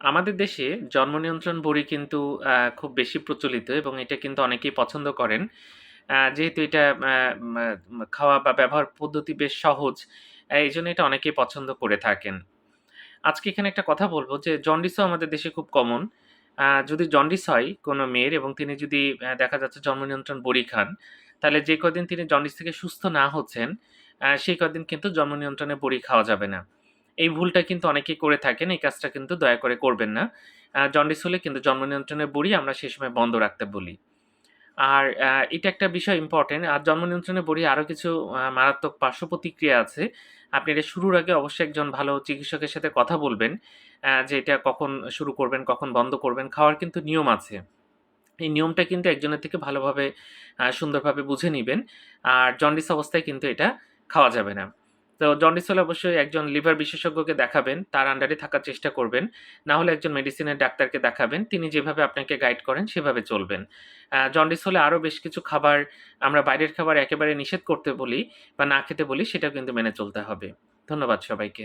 আমাদের দেশে জন্ম নিয়ন্ত্রণ বড়ি কিন্তু খুব বেশি প্রচলিত এবং এটা কিন্তু অনেকেই পছন্দ করেন। যেহেতু এটা খাওয়া বা ব্যবহার পদ্ধতি বেশ সহজ, এই জন্য এটা অনেকেই পছন্দ করে থাকেন। আজকে এখানে একটা কথা বলব যে জন্ডিসও আমাদের দেশে খুব কমন। যদি জন্ডিস হয় কোনো মেয়ের এবং তিনি যদি দেখা যাচ্ছে জন্ম নিয়ন্ত্রণ বড়ি খান, তাহলে যে কদিন তিনি জন্ডিস থেকে সুস্থ না হচ্ছেন, সেই কদিন কিন্তু জন্ম নিয়ন্ত্রণে বড়ি খাওয়া যাবে না। এই ভুলটা কিন্তু অনেকেই করে থাকেন। এই কাজটা কিন্তু দয়া করে করবেন না। জন্ডিস হলে কিন্তু জন্ম নিয়ন্ত্রণের বড়ি আমরা সেই সময় বন্ধ রাখতে বলি। আর এটা একটা বিষয় ইম্পোর্টেন্ট। আর জন্ম নিয়ন্ত্রণের বড়ি আরও কিছু মারাত্মক পার্শ্ব প্রতিক্রিয়া আছে। আপনি এটা শুরুর আগে অবশ্যই একজন ভালো চিকিৎসকের সাথে কথা বলবেন। যে এটা কখন শুরু করবেন, কখন বন্ধ করবেন। খাওয়ার কিন্তু নিয়ম আছে। এই নিয়মটা কিন্তু একজনের থেকে ভালোভাবে সুন্দরভাবে বুঝে নিবেন। আর জন্ডিস অবস্থায় কিন্তু এটা খাওয়া যাবে না। তো জন্ডিস হলে অবশ্যই একজন লিভার বিশেষজ্ঞকে দেখাবেন। তার আন্ডারে থাকার চেষ্টা করবেন। না হলে একজন মেডিসিনের ডাক্তারকে দেখাবেন। তিনি যেভাবে আপনাকে গাইড করেন সেভাবে চলবেন। জন্ডিস হলে আরও বেশ কিছু খাবার আমরা বাইরের খাবার একেবারে নিষেধ করতে বলি বা না খেতে বলি, সেটাও কিন্তু মেনে চলতে হবে। ধন্যবাদ সবাইকে।